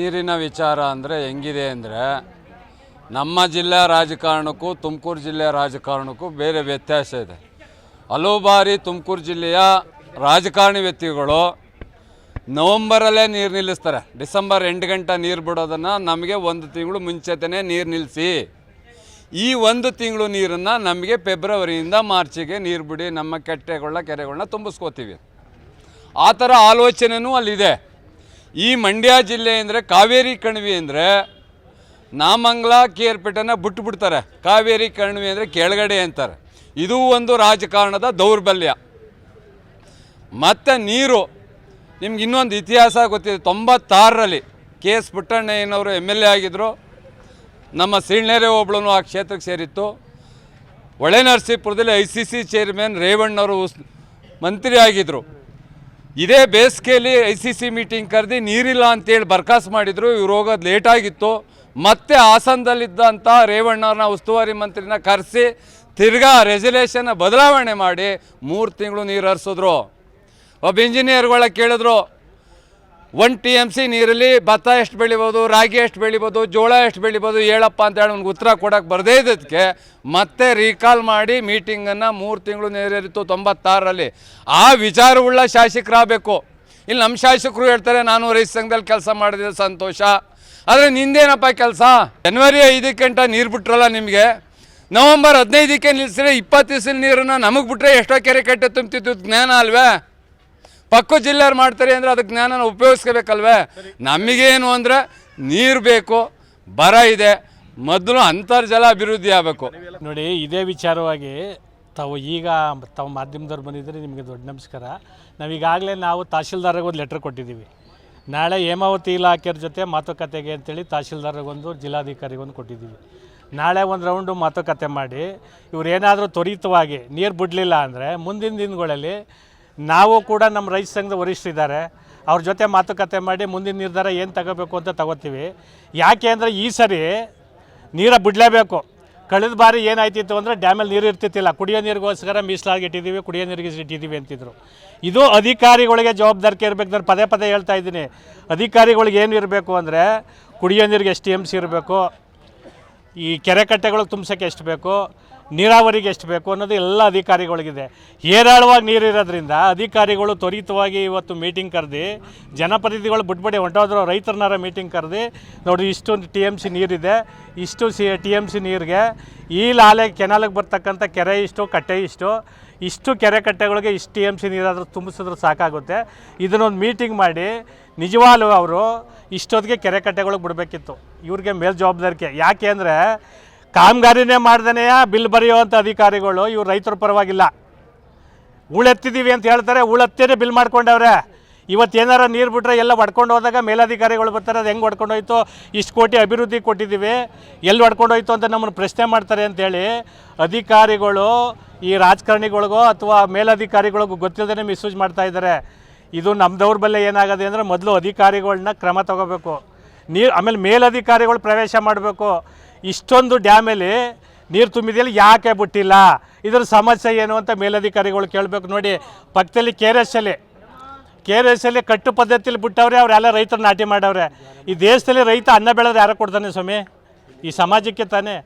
ನೀರಿನ ವಿಚಾರ ಅಂದರೆ ಹೆಂಗಿದೆ ಅಂದರೆ ನಮ್ಮ ಜಿಲ್ಲೆ ರಾಜಕಾರಣಕ್ಕೂ, ತುಮಕೂರು ಜಿಲ್ಲೆಯ ರಾಜಕಾರಣಕ್ಕೂ ಬೇರೆ ವ್ಯತ್ಯಾಸ ಇದೆ. ಹಲವು ಬಾರಿ ತುಮಕೂರು ಜಿಲ್ಲೆಯ ರಾಜಕಾರಣಿ ವ್ಯಕ್ತಿಗಳು ನವಂಬರಲ್ಲೇ ನೀರು ನಿಲ್ಲಿಸ್ತಾರೆ. ಡಿಸೆಂಬರ್ ಎಂಟು ಗಂಟೆ ನೀರು ಬಿಡೋದನ್ನು ನಮಗೆ ಒಂದು ತಿಂಗಳು ಮುಂಚೆತನೇ ನೀರು ನಿಲ್ಲಿಸಿ ಈ ಒಂದು ತಿಂಗಳು ನೀರನ್ನು ನಮಗೆ ಫೆಬ್ರವರಿಯಿಂದ ಮಾರ್ಚಿಗೆ ನೀರು ಬಿಡಿ ನಮ್ಮ ಕೆಟ್ಟೆಗಳನ್ನ ಕೆರೆಗಳನ್ನ ತುಂಬಿಸ್ಕೋತೀವಿ. ಆ ಥರ ಆಲೋಚನೆಯೂ ಅಲ್ಲಿದೆ. ಈ ಮಂಡ್ಯ ಜಿಲ್ಲೆ ಅಂದರೆ ಕಾವೇರಿ ಕಣಿವೆ ಅಂದರೆ ನಾಮಂಗ್ಲ, ಕೇರ್ಪೇಟೆನ ಬಿಟ್ಬಿಡ್ತಾರೆ ಕಾವೇರಿ ಕಣಿವೆ ಅಂದರೆ ಕೆಳಗಡೆ ಅಂತಾರೆ. ಇದು ಒಂದು ರಾಜಕಾರಣದ ದೌರ್ಬಲ್ಯ. ಮತ್ತು ನೀರು. ನಿಮ್ಗೆ ಇನ್ನೊಂದು ಇತಿಹಾಸ ಗೊತ್ತಿದೆ. ತೊಂಬತ್ತಾರರಲ್ಲಿ ಕೆ ಎಸ್ ಪುಟ್ಟಣ್ಣಯ್ಯನವರು ಎಂ ಎಲ್ ಎ ಆಗಿದ್ದರು ನಮ್ಮ ಸೀಳ್ನೆರೆ ಒಬ್ಳು ಆ ಕ್ಷೇತ್ರಕ್ಕೆ ಸೇರಿತ್ತು. ಹೊಳೆ ನರಸೀಪುರದಲ್ಲಿ ಐ ಸಿ ಸಿ ಚೇರ್ಮನ್ ರೇವಣ್ಣವರು ಮಂತ್ರಿ ಆಗಿದ್ದರು ಇದೇ ಬೇಸಿಗೆಯಲ್ಲಿ ಐ ಸಿ ಸಿ ಮೀಟಿಂಗ್ ಕರೆದು ನೀರಿಲ್ಲ ಅಂತೇಳಿ ಬರ್ಕಾಸ್ ಮಾಡಿದರು, ಇವ್ರು ಹೋಗೋದು ಲೇಟಾಗಿತ್ತು ಮತ್ತೆ ಹಾಸನದಲ್ಲಿದ್ದಂಥ ರೇವಣ್ಣವ್ರನ್ನ ಉಸ್ತುವಾರಿ ಮಂತ್ರಿನ ಕರೆಸಿ ತಿರ್ಗಾ ರೆಸಲ್ಯೂಷನ್ನ ಬದಲಾವಣೆ ಮಾಡಿ ಮೂರು ತಿಂಗಳು ನೀರು ಹರಿಸಿದ್ರು. ಒಬ್ಬ ಇಂಜಿನಿಯರ್ಗಳ ಕೇಳಿದ್ರು ಒನ್ ಟಿ ಎಂ ಸಿ ನೀರಲ್ಲಿ ಭತ್ತ ಎಷ್ಟು ಬೆಳಿಬೋದು, ರಾಗಿ ಎಷ್ಟು ಬೆಳಿಬೋದು, ಜೋಳ ಎಷ್ಟು ಬೆಳಿಬೋದು ಹೇಳಪ್ಪ ಅಂತ ಹೇಳಿ ಅವ್ನಿಗೆ ಉತ್ತರ ಕೊಡೋಕ್ಕೆ ಬರದೇ ಇದ್ದಕ್ಕೆ ಮತ್ತೆ ರೀಕಾಲ್ ಮಾಡಿ ಮೀಟಿಂಗನ್ನು ಮೂರು ತಿಂಗಳು ನೆರವೇರಿತು ತೊಂಬತ್ತಾರರಲ್ಲಿ. ಆ ವಿಚಾರವುಳ್ಳ ಶಾಸಕರಾಗಬೇಕು. ಇಲ್ಲಿ ನಮ್ಮ ಶಾಸಕರು ಹೇಳ್ತಾರೆ, ನಾನು ರೈತ ಸಂಘದಲ್ಲಿ ಕೆಲಸ ಮಾಡಿದ್ರೆ ಸಂತೋಷ. ಆದರೆ ನಿಂದೇನಪ್ಪ ಕೆಲಸ? ಜನವರಿ ಐದಕ್ಕೆ ಗಂಟ ನೀರು ಬಿಟ್ರಲ್ಲ ನಿಮಗೆ? ನವಂಬರ್ ಹದಿನೈದಕ್ಕೆ ನಿಲ್ಲಿಸಿದ್ರೆ ಇಪ್ಪತ್ತು ದಿವಸದ ನೀರನ್ನು ನಮಗೆ ಬಿಟ್ಟರೆ ಎಷ್ಟೋ ಕೆರೆ ಕಟ್ಟೆ ತುಂಬ್ತಿತ್ತು ಜ್ಞಾನ ಅಲ್ವೇ? ಪಕ್ಕ ಜಿಲ್ಲೆಯವ್ರು ಮಾಡ್ತಾರೆ ಅಂದರೆ ಅದಕ್ಕೆ ಜ್ಞಾನನ ಉಪಯೋಗಿಸ್ಕೋಬೇಕಲ್ವೇ? ನಮಗೇನು ಅಂದರೆ ನೀರು ಬೇಕು, ಬರ ಇದೆ, ಮೊದಲು ಅಂತರ್ಜಲ ಅಭಿವೃದ್ಧಿ ಆಗಬೇಕು. ನೋಡಿ, ಇದೇ ವಿಚಾರವಾಗಿ ತಾವು ಈಗ ತಾವು ಮಾಧ್ಯಮದವ್ರು ಬಂದಿದ್ದರೆ, ನಿಮಗೆ ದೊಡ್ಡ ನಮಸ್ಕಾರ. ನಾವೀಗಾಗಲೇ ನಾವು ತಹಶೀಲ್ದಾರ್ಗೆ ಒಂದು ಲೆಟ್ರ್ ಕೊಟ್ಟಿದ್ದೀವಿ. ನಾಳೆ ಹೇಮಾವತಿ ಇಲಾಖೆಯವ್ರ ಜೊತೆ ಮಾತುಕತೆಗೆ ಅಂತೇಳಿ ತಹಶೀಲ್ದಾರ್ಗೊಂದು ಜಿಲ್ಲಾಧಿಕಾರಿಗೊಂದು ಕೊಟ್ಟಿದ್ದೀವಿ. ನಾಳೆ ಒಂದು ರೌಂಡು ಮಾತುಕತೆ ಮಾಡಿ, ಇವ್ರು ಏನಾದರೂ ತ್ವರಿತವಾಗಿ ನೀರು ಬಿಡಲಿಲ್ಲ ಅಂದರೆ ಮುಂದಿನ ದಿನಗಳಲ್ಲಿ ನಾವು ಕೂಡ ನಮ್ಮ ರೈತ ಸಂಘದ ವರಿಷ್ಠರಿದ್ದಾರೆ ಅವ್ರ ಜೊತೆ ಮಾತುಕತೆ ಮಾಡಿ ಮುಂದಿನ ನಿರ್ಧಾರ ಏನು ತಗೋಬೇಕು ಅಂತ ತಗೋತೀವಿ. ಯಾಕೆ ಅಂದರೆ ಈ ಸರಿ ನೀರ ಬಿಡಲೇಬೇಕು. ಕಳೆದ ಬಾರಿ ಏನಾಯ್ತಿತ್ತು ಅಂದರೆ ಡ್ಯಾಮಲ್ಲಿ ನೀರು ಇರ್ತಿತ್ತಿಲ್ಲ. ಕುಡಿಯೋ ನೀರಿಗೋಸ್ಕರ ಮೀಸಲಾಗಿ ಇಟ್ಟಿದ್ದೀವಿ ಕುಡಿಯೋ ನೀರಿಗೆ ಇಟ್ಟಿದ್ದೀವಿ ಅಂತಿದ್ರು. ಇದು ಅಧಿಕಾರಿಗಳಿಗೆ ಜವಾಬ್ದಾರಿಕೆ ಇರಬೇಕು ನಾನು ಪದೇ ಪದೇ ಹೇಳ್ತಾ ಇದ್ದೀನಿ. ಅಧಿಕಾರಿಗಳಿಗೆ ಏನು ಇರಬೇಕು ಅಂದರೆ ಕುಡಿಯೋ ನೀರಿಗೆ ಎಷ್ಟು ಎಂ ಸಿ ಇರಬೇಕು ಈ ಕೆರೆ ಕಟ್ಟೆಗಳಿಗೆ ತುಂಬಿಸೋಕ್ಕೆ ಎಷ್ಟು ಬೇಕು, ನೀರಾವರಿಗೆ ಎಷ್ಟು ಬೇಕು ಅನ್ನೋದು ಎಲ್ಲ ಅಧಿಕಾರಿಗಳಿಗಿದೆ. ಹೇರಾಳವಾಗಿ ನೀರು ಇರೋದ್ರಿಂದ ಅಧಿಕಾರಿಗಳು ತ್ವರಿತವಾಗಿ ಇವತ್ತು ಮೀಟಿಂಗ್ ಕರೆದು, ಜನಪ್ರತಿನಿಧಿಗಳು ಬಿಟ್ಬಿಡಿ, ಹೊಂಟೋದ್ರು ರೈತರನ್ನಾರ ಮೀಟಿಂಗ್ ಕರೆದು, ನೋಡಿ ಇಷ್ಟೊಂದು ಟಿ ಎಂ ಸಿ ನೀರಿದೆ, ಇಷ್ಟು ಸಿ, ಟಿ ಎಂ ಸಿ ನೀರಿಗೆ, ಈ ಲಾಲೆ ಕೆನಾಲಿಗೆ ಬರ್ತಕ್ಕಂಥ ಕೆರೆ ಇಷ್ಟು, ಕಟ್ಟೆ ಇಷ್ಟು ಇಷ್ಟು ಕೆರೆ ಕಟ್ಟೆಗಳಿಗೆ ಇಷ್ಟು ಎಂ ಸಿ ನೀರಾದರೂ ತುಂಬಿಸಿದ್ರೆ ಸಾಕಾಗುತ್ತೆ. ಇದನ್ನೊಂದು ಮೀಟಿಂಗ್ ಮಾಡಿ ನಿಜವಾಗ್ಲೂ ಅವರು ಇಷ್ಟೊತ್ತಿಗೆ ಕೆರೆ ಕಟ್ಟೆಗಳಿಗೆ ಬಿಡಬೇಕಿತ್ತು. ಇವ್ರಿಗೆ ಮೇಲ್ಜವಾಬ್ದಾರಿಕೆ. ಯಾಕೆ ಅಂದರೆ ಕಾಮಗಾರಿನೇ ಮಾಡ್ದೇನೆಯ, ಬಿಲ್ ಬರೆಯುವಂಥ ಅಧಿಕಾರಿಗಳು, ಇವ್ರು ರೈತರ ಪರವಾಗಿಲ್ಲ. ಉಳೆತ್ತಿದ್ದೀವಿ ಅಂತ ಹೇಳ್ತಾರೆ ಉಳೆತ್ತೇನೆ ಬಿಲ್ ಮಾಡ್ಕೊಂಡವ್ರೆ. ಇವತ್ತು ಏನಾರ ನೀರು ಬಿಟ್ಟರೆ ಎಲ್ಲ ಹೊಡ್ಕೊಂಡು ಹೋದಾಗ ಮೇಲಾಧಿಕಾರಿಗಳು ಬರ್ತಾರೆ, ಅದು ಹೆಂಗೆ ಹೊಡ್ಕೊಂಡೋಯ್ತು ಇಷ್ಟು ಕೋಟಿ ಅಭಿವೃದ್ಧಿ ಕೊಟ್ಟಿದ್ದೀವಿ ಎಲ್ಲಿ ಹೊಡ್ಕೊಂಡೋಯ್ತು ಅಂತ ನಮ್ಮನ್ನು ಪ್ರಶ್ನೆ ಮಾಡ್ತಾರೆ ಅಂತೇಳಿ ಅಧಿಕಾರಿಗಳು ಈ ರಾಜಕಾರಣಿಗಳಿಗೋ ಅಥವಾ ಮೇಲಧಿಕಾರಿಗಳಿಗೂ ಗೊತ್ತಿಲ್ಲದೇ ಮಿಸ್ಯೂಸ್ ಮಾಡ್ತಾ ಇದ್ದಾರೆ. ಇದು ನಮ್ಮ ದೌರ್ಬಲ್ಯ ಏನಾಗದೆ ಅಂದರೆ ಮೊದಲು ಅಧಿಕಾರಿಗಳನ್ನ ಕ್ರಮ ತಗೋಬೇಕು. ನೀರು ಆಮೇಲೆ ಮೇಲಧಿಕಾರಿಗಳು ಪ್ರವೇಶ ಮಾಡಬೇಕು. ಇಷ್ಟೊಂದು ಡ್ಯಾಮಲ್ಲಿ ನೀರು ತುಂಬಿದೆಯಲ್ಲಿ ಯಾಕೆ ಬಿಟ್ಟಿಲ್ಲ? ಇದರ ಸಮಸ್ಯೆ ಏನು ಅಂತ ಮೇಲಧಿಕಾರಿಗಳು ಕೇಳಬೇಕು. ನೋಡಿ, ಪಕ್ಕದಲ್ಲಿ ಕೆ ಆರ್ ಎಸ್ ಅಲ್ಲಿ ಕೆ ಆರ್ ಎಸ್ ಅಲ್ಲಿ ಕಟ್ಟು ಪದ್ಧತಿಯಲ್ಲಿ ಬಿಟ್ಟವ್ರೆ ಅವರೆಲ್ಲ ರೈತರು ನಾಟಿ ಮಾಡವ್ರೆ. ಈ ದೇಶದಲ್ಲಿ ರೈತ ಅನ್ನ ಬೆಳೆದ್ರೆ ಯಾರು ಕೊಡ್ತಾನೆ ಸ್ವಾಮಿ? ಈ ಸಮಾಜಕ್ಕೆ ತಾನೇ.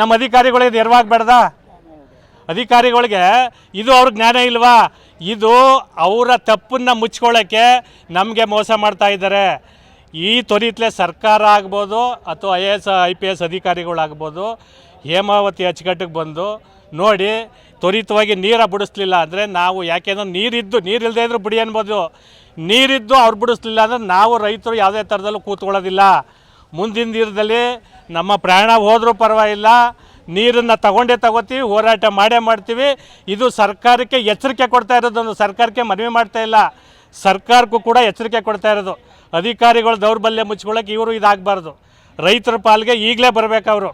ನಮ್ಮ ಅಧಿಕಾರಿಗಳಿಗೆ ನೆರವಾಗಬೇಡ್ದ? ಅಧಿಕಾರಿಗಳಿಗೆ ಇದು ಅವ್ರ ಜ್ಞಾನ ಇಲ್ವಾ? ಇದು ಅವರ ತಪ್ಪನ್ನು ಮುಚ್ಕೊಳ್ಳೋಕ್ಕೆ ನಮಗೆ ಮೋಸ ಮಾಡ್ತಾ ಇದ್ದಾರೆ. ಈ ತ್ವರಿತಲೇ ಸರ್ಕಾರ ಆಗ್ಬೋದು, ಅಥವಾ I A S, I P S ಅಧಿಕಾರಿಗಳಾಗ್ಬೋದು, Hemavathi ಅಚ್ಚುಕಟ್ಟಿಗೆ ಬಂದು ನೋಡಿ ತ್ವರಿತವಾಗಿ ನೀರ ಬಿಡಿಸ್ಲಿಲ್ಲ ಅಂದರೆ ನಾವು ಯಾಕೆಂದ್ರೆ ನೀರಿದ್ದು ನೀರಿಲ್ಲದೆ ಇದ್ರೂ ಬಿಡಿ ಅನ್ಬೋದು. ನೀರಿದ್ದು ಅವ್ರು ಬಿಡಿಸ್ಲಿಲ್ಲ ಅಂದರೆ ನಾವು ರೈತರು ಯಾವುದೇ ಥರದಲ್ಲೂ ಕೂತ್ಕೊಳ್ಳೋದಿಲ್ಲ. ಮುಂದಿನ ದಿನದಲ್ಲಿ ನಮ್ಮ ಪ್ರಾಣ ಹೋದರೂ ಪರವಾಗಿಲ್ಲ, ನೀರನ್ನು ತಗೊಂಡೇ ತಗೋತೀವಿ, ಹೋರಾಟ ಮಾಡೇ ಮಾಡ್ತೀವಿ. ಇದು ಸರ್ಕಾರಕ್ಕೆ ಎಚ್ಚರಿಕೆ ಕೊಡ್ತಾ ಇರೋದೊಂದು ಸರ್ಕಾರಕ್ಕೆ ಮನವಿ ಮಾಡ್ತಾ ಇಲ್ಲ. ಸರ್ಕಾರಕ್ಕೂ ಕೂಡ ಎಚ್ಚರಿಕೆ ಕೊಡ್ತಾ ಇರೋದು. ಅಧಿಕಾರಿಗಳು ದೌರ್ಬಲ್ಯ ಮುಚ್ಕೊಳ್ಳೋಕೆ ಇವರು ಇದಾಗಬಾರ್ದು. ರೈತರ ಪಾಲ್ಗೆ ಈಗಲೇ ಬರಬೇಕು ಅವರು.